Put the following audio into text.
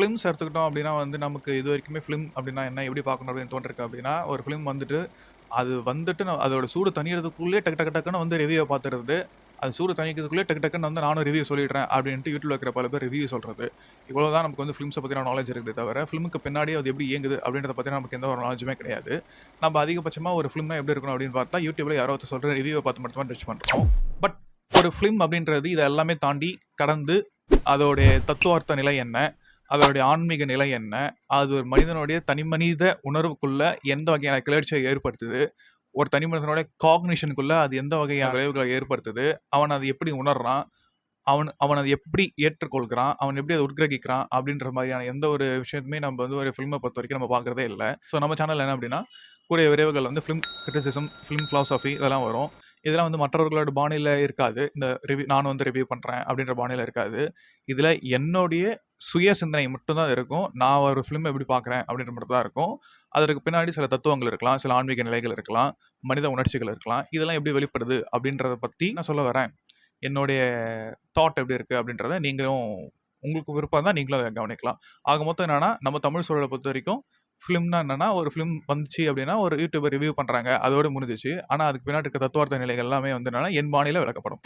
Films எடுத்துக்கிட்டோம் அப்படின்னா வந்து நமக்கு இது வரைக்குமே ஃபிலிம் அப்படின்னா என்ன எப்படி பார்க்கணும் அப்படின்னு தோன்றிருக்கு அப்படின்னா ஒரு ஃபிலிம் வந்துட்டு அது வந்துட்டு நான் அதோட சூடு தனியறதுக்குள்ளே டக்கு டக்கு டக்குன்னு வந்து ரிவ்யூவை பார்த்துறது அது சூடு தணிக்கிறதுக்குள்ளே டக்கு டக்குன்னு வந்து நானும் ரிவ்யூ சொல்லிடுறேன் அப்படின்ட்டு யூடியூப்ல இருக்கிற பல பேர் ரிவ்யூ சொல்கிறது இவ்வளோ தான் நமக்கு வந்து ஃபிலிம்ஸை பற்றின நாலேஜ் இருக்குது தவிர ஃபிலிமுக்கு பின்னாடி அது எப்படி இயங்குது அப்படின்றத பற்றி நமக்கு எந்த ஒரு நாலேஜுமே கிடையாது. நம்ம அதிகபட்சமாக ஒரு ஃபிலிம்னா எப்படி இருக்கணும் அப்படின்னு பார்த்தா யூடியூப்ல யாரோ ஒருத்தர் சொல்கிற ரிவ்யூவை பார்த்து மட்டும் டச் பண்ணுறோம் பட் ஒரு ஃபிலிம் அப்படின்றது இதை எல்லாமே தாண்டி கடந்து அதோடைய தத்துவார்த்த நிலை என்ன? அவருடைய ஆன்மீக நிலை என்ன? அது ஒரு மனிதனுடைய தனிமனித உணர்வுக்குள்ள எந்த வகையான கிளர்ச்சியை ஏற்படுத்துது? ஒரு தனி மனிதனுடைய காக்னிஷனுக்குள்ள அது எந்த வகையான விளைவுகளை ஏற்படுத்துது? அவன் அதை எப்படி உணர்றான்? அவன் அவன் அதை எப்படி ஏற்றுக்கொள்கிறான்? அவன் எப்படி அதை உட்கிரகிக்கிறான்? அப்படின்ற மாதிரியான எந்த ஒரு விஷயத்துமே நம்ம வந்து ஒரு ஃபிலிமை பொறுத்த வரைக்கும் நம்ம பார்க்குறதே இல்லை. ஸோ நம்ம சேனல் என்ன அப்படின்னா கூடிய விரைவுகள் வந்து ஃபிலிம் கிரிட்டிசிசம் ஃபிலிம் ஃபிலாசபி இதெல்லாம் வரும். இதெல்லாம் வந்து மற்றவர்களோட பாணியில் இருக்காது. இந்த ரிவ்யூ நான் வந்து ரிவ்யூ பண்ணுறேன் அப்படின்ற பாணியில் இருக்காது. இதில் என்னுடைய சுய சிந்தனை மட்டும்தான் இருக்கும். நான் ஒரு ஃபிலிம் எப்படி பார்க்குறேன் அப்படின்ற மட்டும் தான் இருக்கும். அதற்கு பின்னாடி சில தத்துவங்கள் இருக்கலாம் சில ஆன்மீக நிலைகள் இருக்கலாம் மனித உணர்ச்சிகள் இருக்கலாம். இதெல்லாம் எப்படி வெளிப்படுது அப்படின்றத பற்றி நான் சொல்ல வரேன். என்னுடைய தாட் எப்படி இருக்குது அப்படின்றத நீங்களும் உங்களுக்கு விருப்பம் தான் நீங்களும் அதை கவனிக்கலாம். ஆக மொத்தம் என்னென்னா நம்ம தமிழ் சூழலை பொறுத்த வரைக்கும் ஃபிலிம்னா என்னென்னா ஒரு ஃபிலிம் வந்துச்சு அப்படின்னா ஒரு யூடியூபர் ரிவ்யூ பண்ணுறாங்க அதோட முடிஞ்சிச்சு. ஆனால் அதுக்கு பின்னாடி இருக்க தத்துவார்த்த நிலைகள் எல்லாமே வந்து என்னென்னா என் பாணியில் விளக்கப்படும்.